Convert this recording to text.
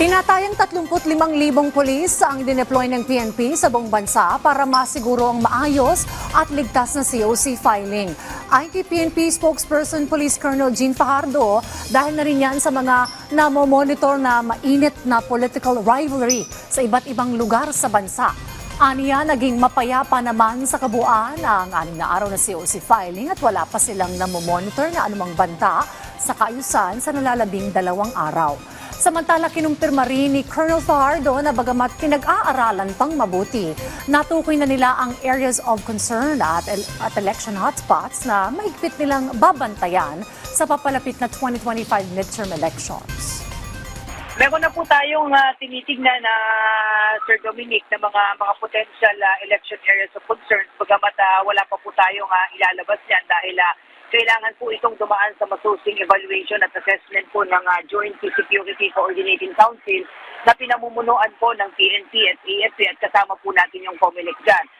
Tinatayang 35,000 pulis ang dineploy ng PNP sa buong bansa para masiguro ang maayos at ligtas na COC filing. Ay kay PNP spokesperson Police Colonel Jean Fajardo dahil na rin yan sa mga namomonitor na mainit na political rivalry sa iba't ibang lugar sa bansa. Aniya, naging mapayapa naman sa kabuuan ang anim na araw na COC filing at wala pa silang namomonitor na anumang banta sa kaayusan sa nalalabing dalawang araw. Samantala, kinumpirma rin ni Colonel Fajardo na bagamat pinag-aaralan pang mabuti, natukoy na nila ang areas of concern at, at election hotspots na mahigpit nilang babantayan sa papalapit na 2025 midterm elections. Meron na po tayong ah, tinitingnan na Sir Dominic na mga mga potential ah, election areas of concerns bagamat ah, wala pa po tayong ah, ilalabas yan dahil ah, kailangan po itong dumaan sa masusing evaluation at assessment po ng ah, Joint Security Coordinating Council na pinamumunuan po ng PNP at AFP at kasama po natin yung COMELEC dyan.